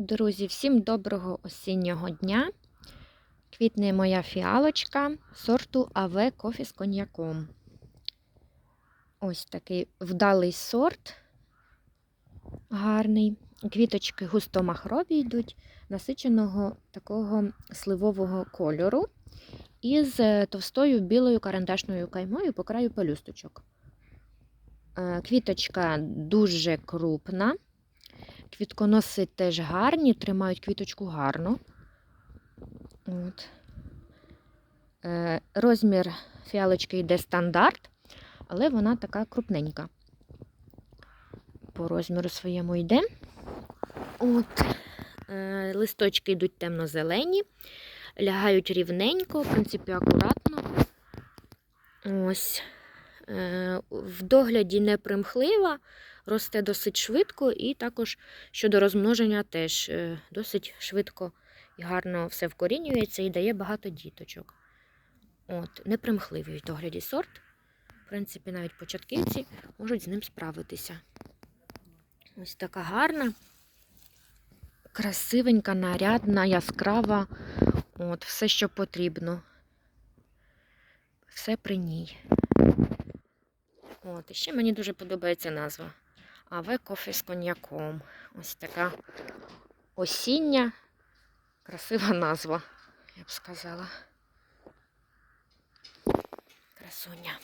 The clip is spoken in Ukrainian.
Друзі, всім доброго осіннього дня. Квітне моя фіалочка сорту АВ кофі з коньяком. Ось такий вдалий сорт, гарний. Квіточки густо-махрові йдуть, насиченого такого сливового кольору із е, товстою білою карандашною каймою по краю пелюсточок. Е, Квіточка дуже крупна. Квітконоси теж гарні, тримають квіточку гарно. От. Е, розмір фіалочки йде стандарт, але вона така крупненька. По розміру своєму йде. От. Е, листочки йдуть темно-зелені, лягають рівненько, в принципі, акуратно. Ось. Е, в догляді не примхлива, росте досить швидко, і також щодо розмноження теж е, досить швидко і гарно все вкорінюється і дає багато діточок. От, непримхливий в догляді сорт. В принципі, навіть початківці можуть з ним справитися. Ось така гарна, красивенька, нарядна, яскрава. От, все, що потрібно. Все при ній. От, і ще мені дуже подобається назва. Аве кофе з коньяком. Ось така осіння, красива назва, я б сказала. Красуня.